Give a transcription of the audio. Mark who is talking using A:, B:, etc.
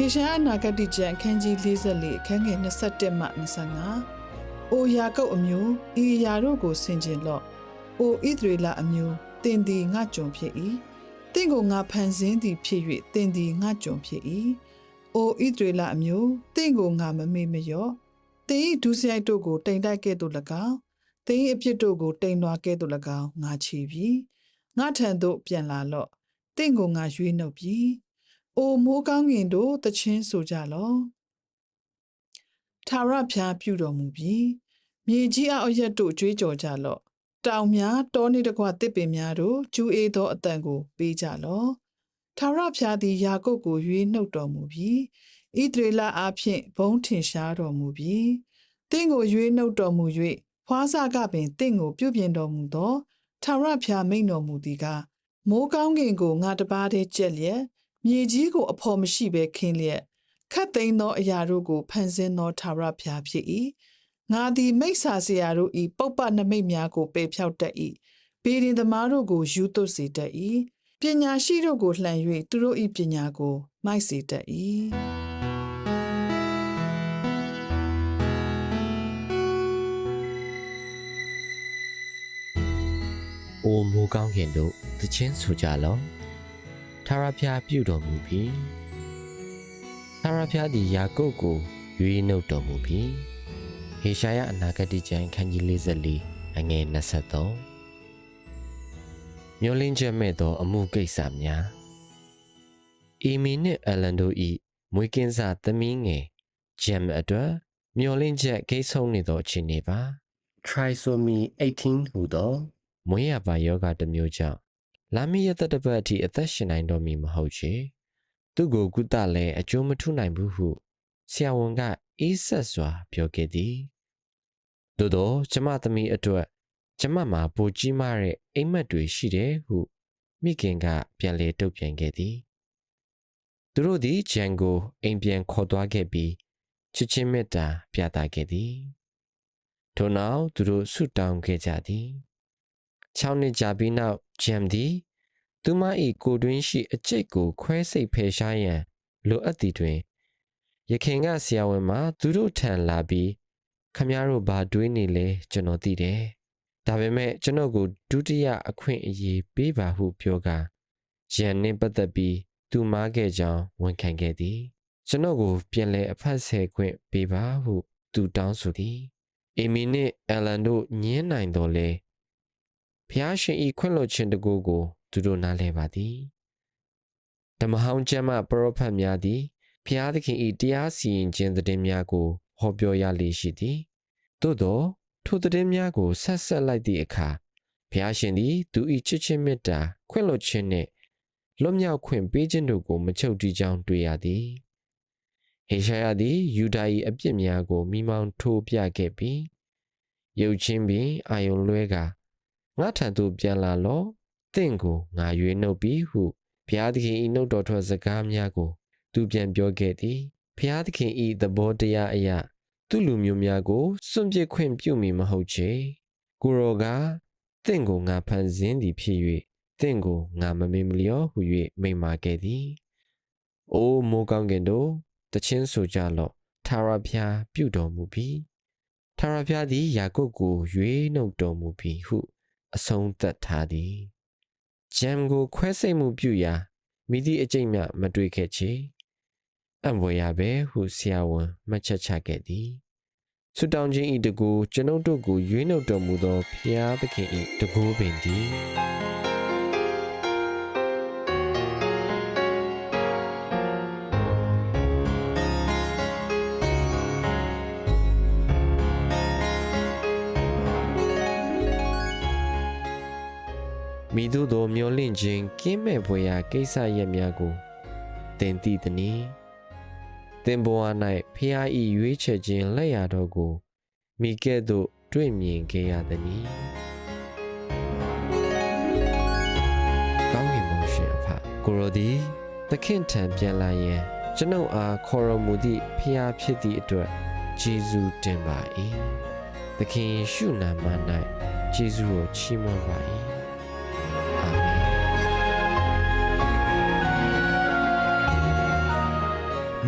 A: ဟေရှာယနာဂတိကျမ်းအခန်းကြီး44အခန်းငယ်21မှ25အိုယာကုတ်အမျိုးဤအရာတို့ကိုဆင်ခြင်လော့အိုဣသရေလအမျိုးတင်သည်ငါကြုံဖြစ်၏တင့်ကိုငါဖန်ဆင်းသည်ဖြစ်၍တင်သည်ငါကြုံဖြစ်၏အိုဣသရေလအမျိုးတင့်ကိုငါမမေ့မလျော့တင်၏ဒုစရိုက်တို့ကိုတိမ်တိုက်ကဲ့သို့၎င်းတင်၏အပြစ်တို့ကိုတိမ်လွာကဲ့သို့၎င်းငါချီပြီငါထံသို့ပြန်လာလော့တင့်ကိုငါရွေးနှုတ်ပြီ အိုမိုးကောင်းငင်တို့တချင်းဆိုကြလော့ထာဝရဘုရားပြုတော်မူပြီးမြေကြီးအအရက်တို့ကြွေးကြော်ကြလော့တောင်များတောနေတကွတစ်ပင်များတို့ကျူအေးသောအတန်ကိုပေးကြလော့ထာဝရဘုရားသည်ယာကုပ်ကိုရွေးနှုတ်တော်မူပြီးဣသရေလအားဖြင့်ဘုန်းထင်ရှားတော်မူပြီးတင့်ကိုရွေးနှုတ်တော်မူ၍ဖွားစားကပင်တင့်ကိုပြုပြင်တော်မူသောထာဝရဘုရားမိန်တော်မူသည်ကားမိုးကောင်းကင်ကိုငါတပါးတည်းကြက်လျက် မြေကြီးကို အဖော်မရှိဘဲခင်းလျက်ခတ်သိမ်းသောအရာတို့ကိုဖန်ဆင်းသောထာဝရဘုရားဖြစ်၏ငါသည်မိစ္ဆာစရာတို့၏ပုပ္ပနမိတ်များကိုပယ်ဖြောက်တတ်၏ပေရင်သမားတို့ကိုယူသွတ်စေတတ်၏ပညာရှိတို့ကိုလှန်၍သူတို့၏ပညာကိုမိုက်စေတတ်၏။
B: အိုမိုးကောင်းကင်တို့သချင်းဆိုကြလော့။ ထာဝရဘုရားပြုတော်မူပြီ။ထာဝရဘုရားသည်ယာကုပ်ကိုရွေးနှုတ်တော်မူပြီ။ဟေရှာယအနာဂတိကျမ်းခန်းကြီး44အငယ်23မျိုးလင်းချက်မဲ့သော အမှုကိစ္စများအီမီနှင့်အလန်တို့၏မွေးကင်းစားသမီးငယ်ဂျမ်အတွက်မျိုးလင်းချက်ကိစ္စဆုံးနေသောအခြေအနေပါ
C: trisomy 18ဟူသော
B: မွေးရပါယောဂတစ်မျိုးကြောင့် လာမီရသက်တစ်ပတ်အထိအသက်ရှင်နိုင်တော့မည်မဟုတ်ချေသူ့ကိုကုသလဲအကျိုးမထုနိုင်ဘူးဟုဆရာဝန်ကအေးဆက်စွာပြောခဲ့သည်သို့တော့ကျမသမီးအတွက်ကျမမှာပိုကြီးမားတဲ့အိမ်မက်တွေရှိတယ်ဟုမိခင်ကပြန်လေတုတ်ပြန်ခဲ့သည်သူတို့သည်ဂျန်ကိုအိမ်ပြန်ခေါ်သွားခဲ့ပြီးချစ်ချင်းမေတ္တာပြသခဲ့သည်ထို့နောက်သူတို့ဆုတောင်းခဲ့ကြသည် 6နှစ်ကြာပြီးနောက်ဂျမ်သည်သူမ၏ကိုယ်တွင်းရှိအကျိတ်ကိုခွဲစိတ်ဖယ်ရှားရန်လိုအပ်သည်တွင်ယခင်ကဆရာဝန်မှသူတို့ထံလာပြီးခမည်းတော်ဘာတွေးနေလဲကျွန်တော်သိတယ်။ဒါပေမဲ့ကျွန်တော်ကိုဒုတိယအခွင့်အရေးပေးပါဟုပြောကာရန်နှင့်ပတ်သက်ပြီးသူမားခဲ့ကြောင်းဝန်ခံခဲ့သည်။ကျွန်တော်ကိုပြန်လဲအဖတ်ဆယ်ခွင့်ပေးပါဟုသူတောင်းဆိုသည်။အီမီနှင့်အလန်တို့ညင်းနိုင်တော်လဲ ဖျားရှင်ဤခွင့်လွှတ်ခြင်းတကူကို သူတို့နားလဲပါသည်ဓမ္မဟောင်းကျမ်းမှပရောဖက်များသည်ဖျားသခင်ဤတရားစီရင်ခြင်းသတင်းများကို ဟောပြောရလေရှိသည်သို့သောထိုသတင်းများကိုဆက်ဆက်လိုက်သည့်အခါဖျားရှင်သည် သူဤချစ်ချင်းမေတ္တာခွင့်လွှတ်ခြင်းနှင့်လွတ်မြောက်ခွင့်ပေးခြင်းတို့ကိုမချုပ်တီးကြောင်းတွေ့ရသည်ဟေရှာယသည်ယူဒာ၏အပြစ်များကိုမိမောင်းထိုးပြခဲ့ပြီးရုပ်ချင်းပင်အာယုံလွဲကာ ငါထံသို့ပြန်လာလော့တင့်ကိုငါရွေးနှုတ်ပြီးဟုဘုရားသခင်၏နှုတ်တော်ထွက်စကားများကို သူပြန်ပြောခဲ့သည်ဘုရားသခင်၏သဘောတရားအရာသူလူမျိုးများကိုစွန့်ပစ်ခွင့်ပြုမည်မဟုတ်ချေကိုရောကတင့်ကိုငါဖန်ဆင်းသည်ဖြစ်၍တင့်ကိုငါမမေ့မလျော့ဟု၍မိန့်မာခဲ့သည်အိုးမိုးကောင်းကင်တို့တချင်းဆိုကြလော့ထာဝရဘုရားပြုတော်မူပြီထာဝရဘုရားသည်ယာကုပ်ကိုရွေးနှုတ်တော်မူပြီဟု အဆုံးသတ်ထားသည်ဂျမ်ကိုခွဲစိတ်မှုပြုရာမိသည့်အကျိတ်မြမတွေ့ခဲ့ချေအံ့ဖွယ်ရပဲဟုဆရာဝန်မှတ်ချက်ချခဲ့သည်ဆုတောင်းခြင်းဤတကူကျွန်ုပ်တို့ကိုရွေးနှုတ်တော်မူသောဖျားသခင်ဤတကူပင်သည် မမိတို့သောမျောလင့်ခြင်းကင်းမဲ့ဖွယ်ရာကိစ္စရက်များကိုသင်သိသည်။သင်ဘဝ၌ဖျားဤရွေးချယ်ခြင်းလက်ရာတော်ကိုမိကဲ့သို့တွေ့မြင်ခဲ့ရသည်။ကောင်းကင်ဘုံရှင်အဖကိုရိုဒီသခင်ထံပြန်လာရန်ကျွန်ုပ်အားခေါ်တော်မူသည့်ဖျားဖြစ်သည့်အတွက်ဂျေဇုတင်ပါ၏။သခင်ယေရှုနာမ၌ဂျေဇုကိုချီးမွမ်းပါ၏။